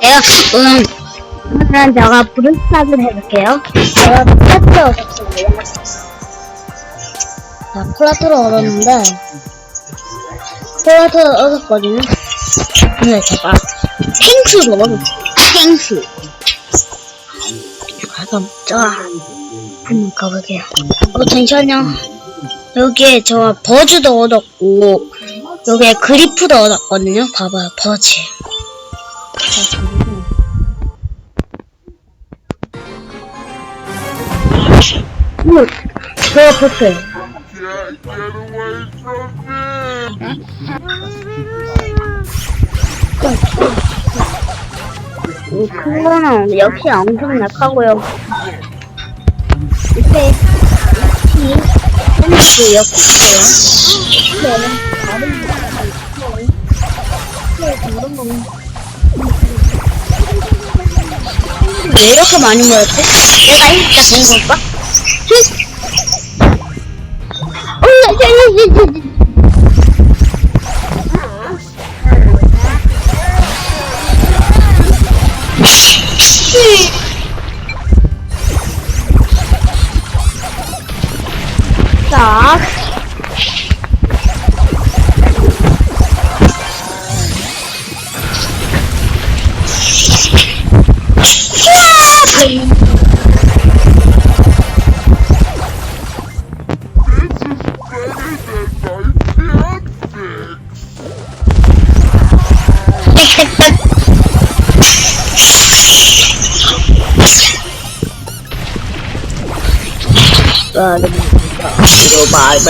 내가 오늘 오늘은 제가 브루스타를 해볼게요. 제가 콜라트를 얻었어요. 자, 콜라트를 얻었는데 콜라트를 얻었거든요. 근데 제가 탱수를 얻었어요. 탱수. 그래서 저 한번 가볼게요. 어 잠시만요. 여기에 저 버즈도 얻었고 여기에 그리프도 얻었거든요. 봐봐요, 버즈. 뭐, 제가 봤어요. Can't get away from me! 큰 거는 역시 엄청 약하고요. 이렇게 티 펜스 역할이에요. 네, 다른 거는 네, 다른 거는 왜 이렇게 많이 모였지? 내가 본 걸까? 어, Better than I can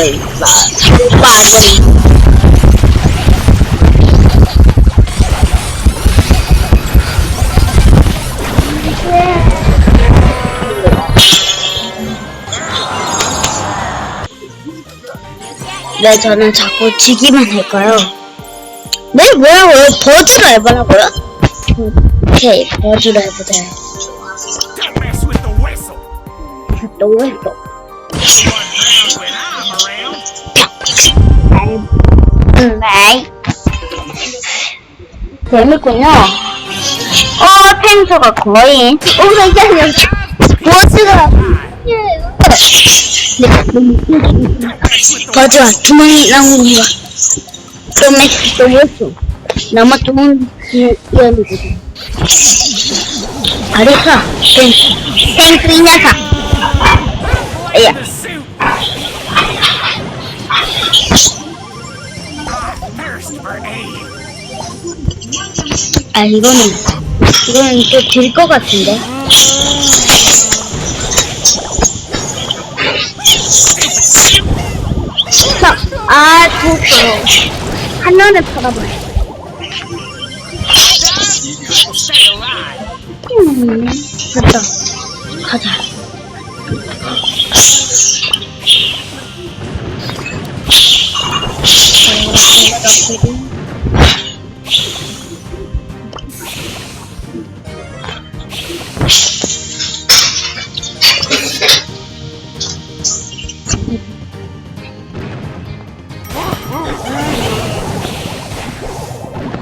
fix! 네, 저는 자꾸 지기만 할까요? 네, 뭐라고요? 버즈로 해보라고요? 오케이, the whistle. 또 around. 네. 재밌군요. 어, 탱서가 거의. 오, 잠시만요. 버즈가. 네, 버즈가 두 마리 나오는 거 야. 그러면 또 뭐였어? 나만 좋은 이야기거든. 탱스. 탱스 이 녀석. 야. 아, 이거는, 이거는 또질것 같은데. 자, 아, 좋았어 Stay alive. 음, 됐다. 가자.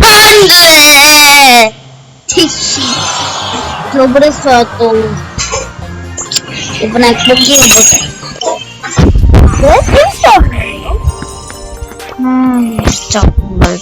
안돼! 티씨. 로브레스야 또. 이번에 목이 보자. 왜? 했어 음 진짜. 정말